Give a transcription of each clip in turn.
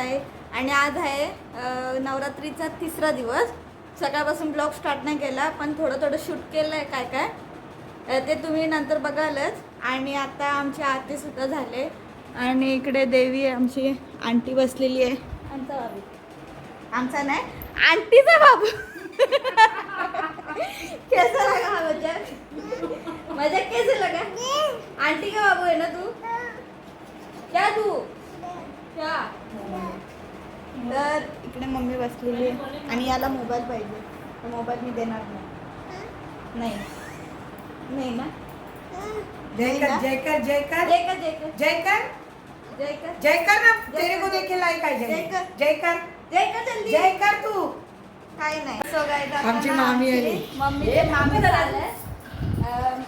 आहे. आणि आज आहे नवरात्रीचा तिसरा दिवस. सकाळपासून ब्लॉग स्टार्ट नाही केला पण थोडं थोडं शूट केलं आहे काय. काय ते तुम्ही नंतर बघालच. आणि आता आमची आरती सुद्धा झाले. आणि इकडे देवी आहे आमची आंटी बसलेली आहे. आमचा बाबू आमचा नाही आंटीचा बाबू कैसा लगा हा मजाक मजाक कैसे लगा आंटी का बाबू है ना तू? क्या तू? क्या? तर इकडे मम्मी बसलेली आहे आणि याला मोबाईल पाहिजे. तर मोबाईल मी देणार नाही. नाही. नाही ना? जय कर जय कर जय कर जय कर जय कर जय कर जय कर जय कर ना तेरे को कर. देख के लाइक आ जय जाएगी कर. जय कर जय कर जल्दी. जय कर तू. काय नाही. सो गाईज आमची मामी आली. मम्मीचे मामी झालंय अं,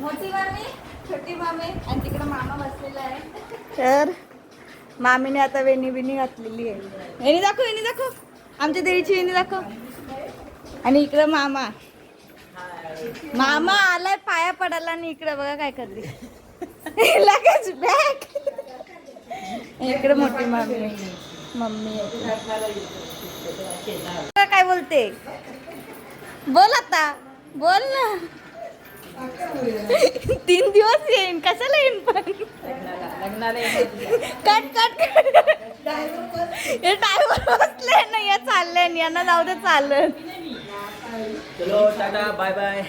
मोठी मामी छोटी मामी आणि तिकडे मामा बसलेला आहे. तर मामीने आता वेणी बिनी घातलेली आहे. वेणी दाखव वेणी दाखव. आमच्या देवीची वेणी दाखव. आणि इकडं मामा. मामा आलाय पाया पडायला आणि इकडे बघा काय करते. लगेच बॅग इकडे मोठी मामी मम्मी काय बोलते? बोल आता. बोल ना. तीन दिवस येईन. कशाला येईन पण? कट कट हे ड्रायव्हर बसले ना या चालले यांना जाऊ दे चाललं चलो टाटा बाय बाय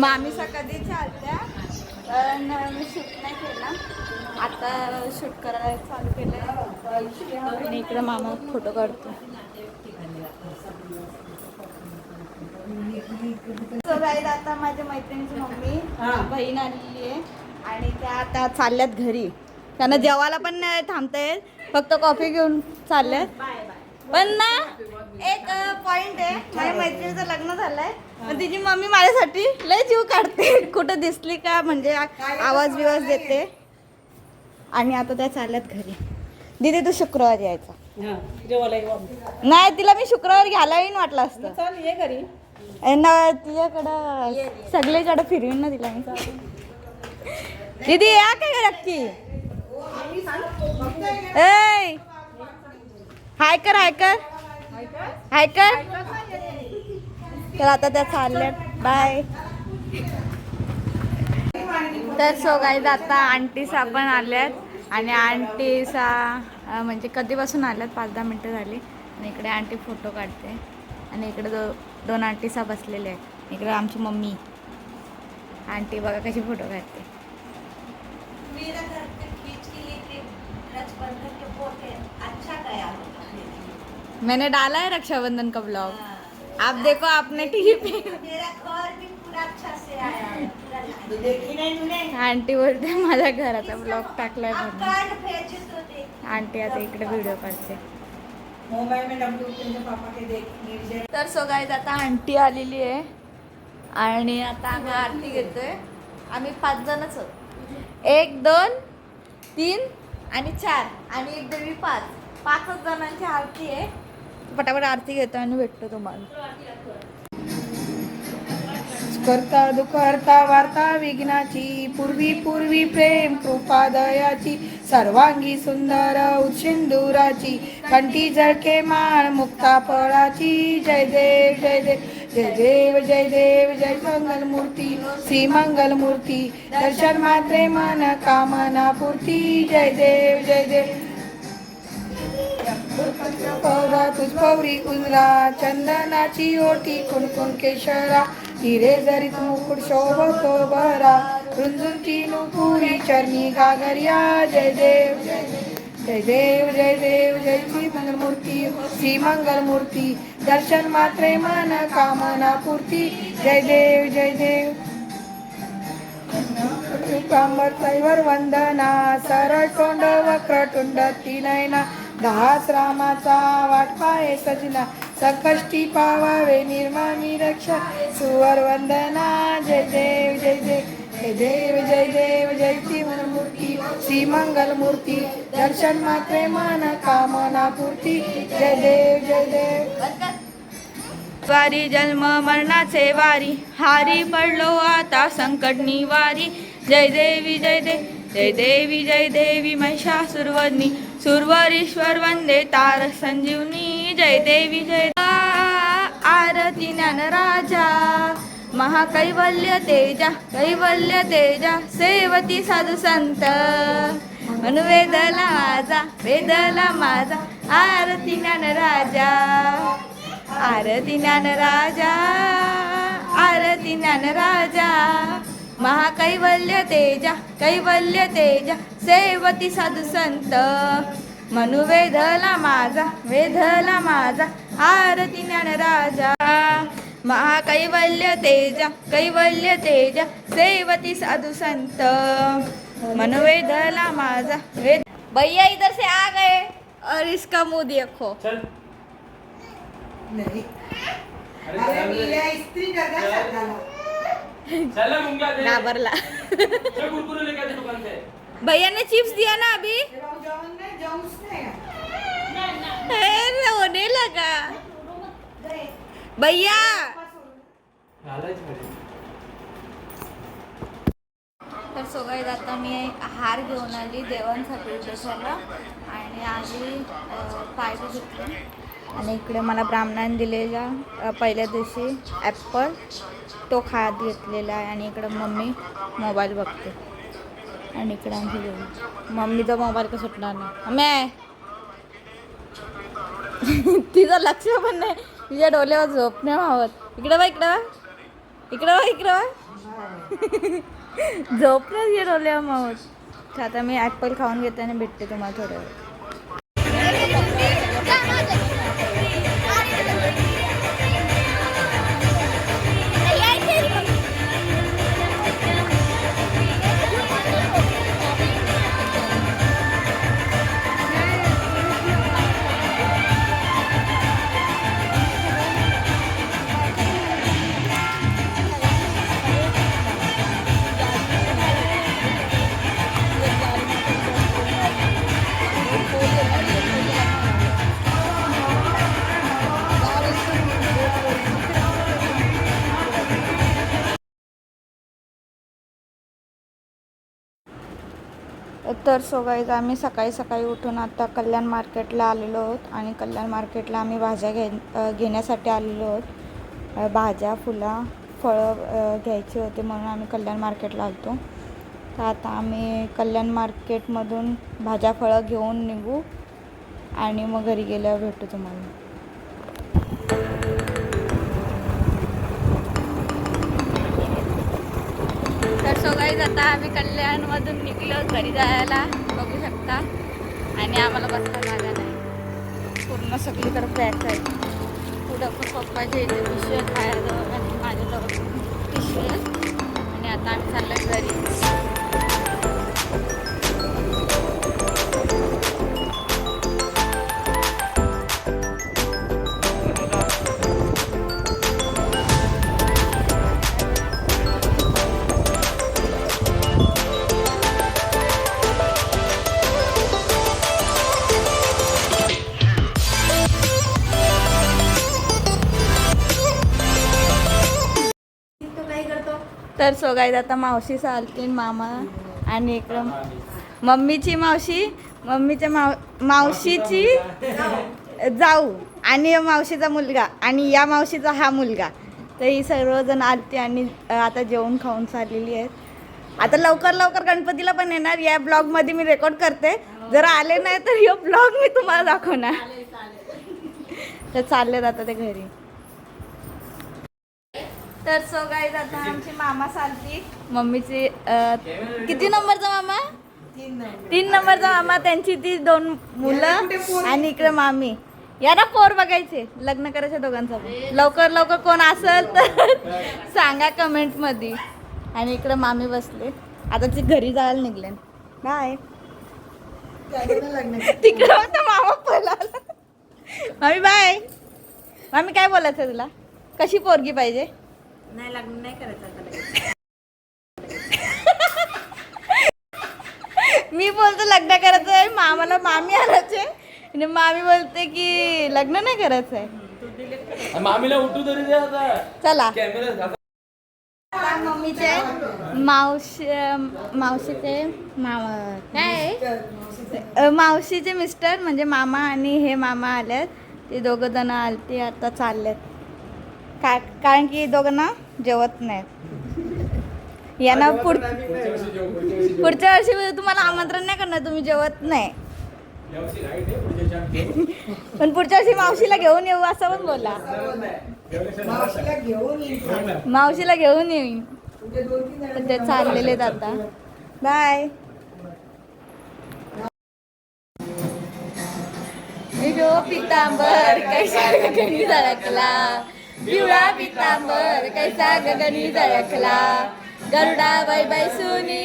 मामीचा कधी चालत्या पण मी शूट नाही केला. आता शूट करायला चालू केलंय. आणि इकडे मामा फोटो काढतो आता माझ्या मैत्रिणीची मम्मी. बहीण आलेली आहे. आणि त्या आता चालल्यात घरी. त्यांना जेवायला पण नाही थांबता येत. फक्त कॉफी घेऊन चालल्यात. पण ना एक पॉइंट आहे. माझ्या मैत्रिणीचं लग्न झालंय. पण तिची मम्मी माझ्यासाठी लय जीव काढते. कुठं दिसली का म्हणजे आवाज बिवाज देते. आणि आता त्या चालल्यात घरी. दिदी तू शुक्रवारी यायचा. नाही तिला मी शुक्रवारी घ्यायला येईन वाटलं असतं. घरी. ना तिच्याकडं सगळीकडं फिरवीन ना तिला मी दीदी या काय नक्की ए हाय कर हाय कर हाय कर तर आता त्या चालल्या बाय तर सो गाईज आता आंटीसा पण आल्यात आणि आंटीसा म्हणजे कधीपासून आल्यात पाच दहा मिनटं झाली आणि इकडे आंटी फोटो काढते आणि इकडे जो दोन आंटीसा बसलेले आहेत. इकडे आमची मम्मी. आंटी बघा कशी फोटो काढते. मैंने डाला है रक्षाबंधन का ब्लॉग आप देखो आपने टीवी पे देखी नाही तूने? आंटी बोलते माझ्या घराचा ब्लॉग टाकलाय आंटी आता इकडे व्हिडिओ काढते. तर सो गाईज आता आंटी आलेली आहे. आणि आता आम्ही आरती घेतोय. आम्ही पाच जणच आहोत. एक दोन तीन आणि चार. आणि एक देवी पाच. पाचच जणांची आरती आहे. पटापट आरती घेतो आणि भेटतो तुम्हाला. करता दुखहर्ता वार्ता विघ्नाची पूर्वी पूर्वी प्रेम कृपा दयाची सर्वांगी सुंदर उच्छिंदुराची कंठी झळके माळ मुक्ता फळाची जय देव जय देव जय देव जय देव जय मंगल मूर्ती श्री मंगल मूर्ती दर्शन मात्रे मन कामना पूर्ती जय देव जय देव पौरा तुझ पौरी उजरा चंदनाची ओटी कुणकुण केशरा हिरे जरीत मुकुट शोभतो बरा. रुंजुंटी नुपुरी चरणी गागरिया जय देव जय देव जय देव जय श्री मंगल मूर्ती श्री मंगल मूर्ती दर्शन मात्रे मन कामना पूर्ती. जय देव जय देव. कांबर वंदना सरळ तोंड वक्र टुंड तीनयना दहाच रामाचा वाट पाय सजना. सकष्टी पावावे निर्मामी रक्षा. सुवर वंदना जय देव जय देव. जय देव जय देव जय श्री मूर्ती श्री मंगल मूर्ती. दर्शन मात्रे मन कामना पूर्ती. जय देव जय देव. वारी जन्म मरणाचे वारी. हारी पडलो आता संकट निवारी. जय देवी जय देव जय देवी जय देवी महिषासुरवनी सुरवरीश्वर वंदे तार संजीवनी. विजय देवी जय आरती ज्ञानराजा महाकैवल्य तेजा कैवल्य तेजा सेवती साधू संत. वेदला माझा वेदला माझा आरती ज्ञान राजा आरती ज्ञान राजा आरती ज्ञान राजा महाकैवल्य तेजा कैवल्य तेजा सेवती साधू संत. मनु वेधला माझा वेधला माझा आरती ज्ञानराजा महाकैवल्य तेजा कैवल्य तेजा सेवती साधू संत. मनु वेधला माझा वेद भैया इधर से आ गए. और इसका मुंह देखो. चल. नाही। भैया ने चिप्स दिया ना अभी? होने लगा भैया। तर सोगाई आता मी हार घेऊन आली देवांसाठी उद्देशाला. आणि आधी पाय पायरी घेतली आणि इकडे मला ब्राह्मणाने दिलेला पहिल्या दिवशी ॲप्पल तो खात घेतलेला आहे आणि इकडं मम्मी मोबाईल बघते. आणि इकडे आमची जेवण मम्मीचा मोबाईल का सुटणार नाही. मम्मी तिचं लक्ष पण नाही. तिच्या डोल्यावर झोप नाही व्हावत इकडं बा इकडं इकडं बा इकडं बा झोप नाही तिच्या डोल्यावर मावत. आता मी ॲपल खाऊन घेते आणि भेटते तुम्हाला थोड्या वेळ तर सो गाईज आम्ही सकाळी सकाळी उठून आता कल्याण मार्केटला आलेलो आहोत आणि कल्याण मार्केटला आम्ही भाज्या घे घेण्यासाठी आलेलो आहोत. भाज्या फुलं फळं घ्यायची होती म्हणून आम्ही कल्याण मार्केटला आलतो. तर आता आम्ही कल्याण मार्केटमधून भाज्या फळं घेऊन निघू आणि मग घरी गेल्यावर भेटू तुम्हाला. गाईज आता आम्ही कल्याणमधून निघलो घरी जायला. बघू शकता. आणि आम्हाला बसता जागा नाही. पूर्ण सगळीकडे पॅक आहे पुढं पण पप्पाचे इथे पिशवी आहेत आणि माझ्याजवळ पिशवी आणि आता आम्ही चाललो घरी. तर सोगायत आता मावशी चालतील मामा आणि इकडं मम्मीची मावशी मम्मीच्या माव मावशीची जाऊ आणि या मावशीचा मुलगा आणि या मावशीचा हा मुलगा. तर ही सर्वजण आलते आणि आता जेवण खाऊन चाललेली आहेत. आता लवकर लवकर गणपतीला पण येणार. या ब्लॉगमध्ये मी रेकॉर्ड करते. जर आले नाही तर हे ब्लॉग मी तुम्हाला दाखवणार. तर चाललेत आता ते घरी. तर सो गाईज आता आमची मामा चालती मम्मीची किती नंबरचा मामा? तीन नंबर. तीन नंबरचा मामा त्यांची ती दोन मुलं आणि इकडे मामी. या ना पोर बघायचे लग्न करायचे दोघांचं. लवकर लवकर कोण असेल तर सांगा कमेंटमध्ये आणि इकडे मामी बसले. आता ती घरी जायला निघले. बाय. तिकडे मामा पळाला. मामी बाय मामी काय बोलायचं तुला? कशी पोरगी पाहिजे? नाही लग्न नाही करायचं आता लगेच. मी बोलतो लग्न करायचं आहे. मामाला मामी आणायचे. आणि मामी बोलते की लग्न नाही करायचं आहे. मामीला उठू तरी दे आता. चला. कॅमेरा मम्मीचे मावशी मावशीचे मामा काय? अ, मावशीचे मिस्टर म्हणजे मामा आणि हे मामा आलेत. ते दोघं जण आलते आता चाललेत. का कारण की दोघांना जेवत नाहीत. यांना पुढ पुढच्या वर्षी तुम्हाला आमंत्रण नाही करणार तुम्ही जेवत नाही. पण पुढच्या वर्षी मावशीला घेऊन येऊ असं पण बोला. मावशीला घेऊन येईन. ते चाललेले आहेत आता. बाय. पितांबर कैसा गगनी झळकला पिवळा पितांबर कैसा गगनी झळकला गरुडा बाई बाई सुनी।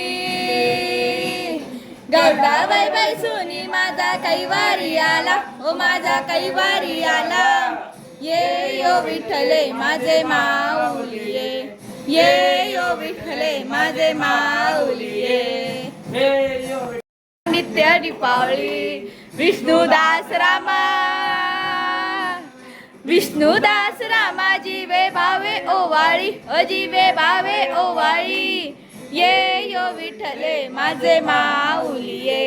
गरुडा बाई बाई सुनी माझा कैवारी आला ओ माझा कैवारी आला। ये यो विठ्ठले माझे माऊली ये ये विठ्ठले माझे माऊली ये हे यो नित्य दीपावली विष्णुदास रामा। विष्णुदास रामा जीवे भावे ओवाळी अजीवे भावे ओवाळी. ये यो विठले माझे माऊलिये.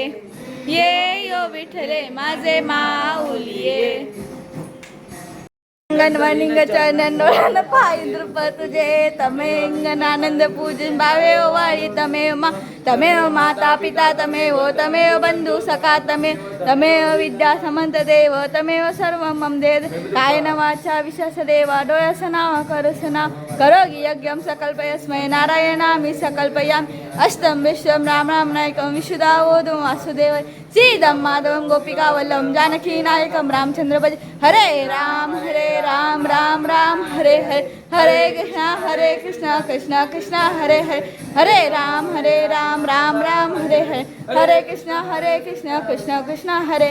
ये ये यो विठले माझे माऊली અંગનવાણી ચરણ ફાઈન્દ્ર પતુજે તમે અંગન આનંદ પૂજન ભાવે વાળી, તમે તમે માતા પિતા, તમે હો, તમે બંધુ સખા, તમે તમે વિદ્યા સમંત દેવ, તમે સર્વ મમ દેવ કાયન अष्टम विश्वम राम राम नायकम विशुदावोदम वासुदेव। सीदम माधवम गोपिका वल्लम जानकी नायकम रामचंद्र भज हरे राम हरे राम राम राम हरे हरे हरे कृष्णा हरे कृष्णा कृष्णा कृष्णा हरे हरे। हरे राम हरे राम राम राम हरे हरे। हरे कृष्णा हरे कृष्णा कृष्णा कृष्णा हरे।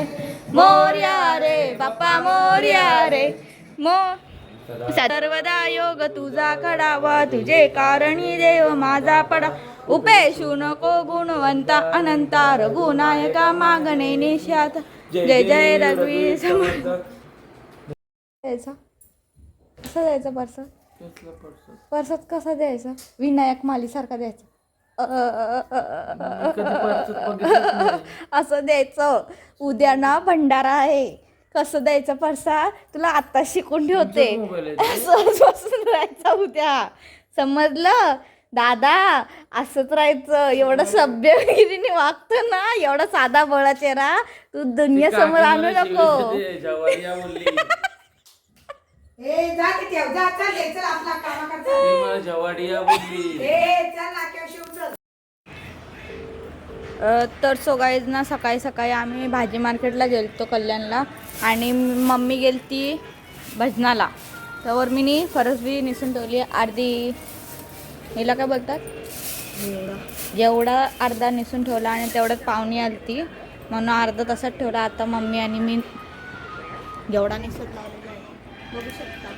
मोर्या रे बाप्पा मोर्या रे। मोर सर्वदा योग तुझा कडावा तुझे कारणी देव माझा पडा। उपेशू नको गुणवंता अनंता रघुनायका मागणे निशात जय जय रघुवीर समर्थ द्यायचा? कसा द्यायचा पर्स? पर्सात कसा द्यायचा? विनायक मालीसारखा द्यायचा. अ, अ, अ, अ, अ, असं द्यायचं. उद्या ना भंडारा आहे. कसं द्यायचं परसा? तुला आता शिकून ठेवते. असं बसून राहायचं उद्या. समजलं? दादा असंच राहायचं. एवढं सभ्यगिरीने वागतो ना एवढा साधा बळा चेहरा. तू दुनिया समोर आणू नको. ए जा ते ठेव जा चल ये, चल आपला कामा करता जवाडिया बोलली ए चल नाक्यावर शिवून चल. अ, तर सो गाईज ना सकाळी सकाळी आम्ही भाजी मार्केटला गेलतो कल्याणला. आणि मम्मी गेलती भजनाला. त्यावर मी नी फरसबी निसून ठेवली अर्धी हिला काय बोलतात? एवढा अर्धा निसून ठेवला आणि तेवढ्यात पाहुणी आली ती म्हणून अर्धा तसाच ठेवला. आता मम्मी आणि मी घेवडा निसून बघू शकता.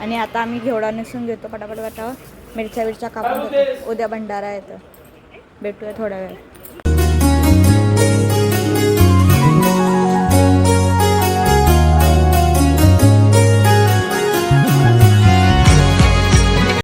आणि आता आम्ही घेवडा निसून घेतो पटापट पटावर मिरच्या बिरच्या कापून उद्या भंडारा येतं. भेटूया थोड्या वेळ.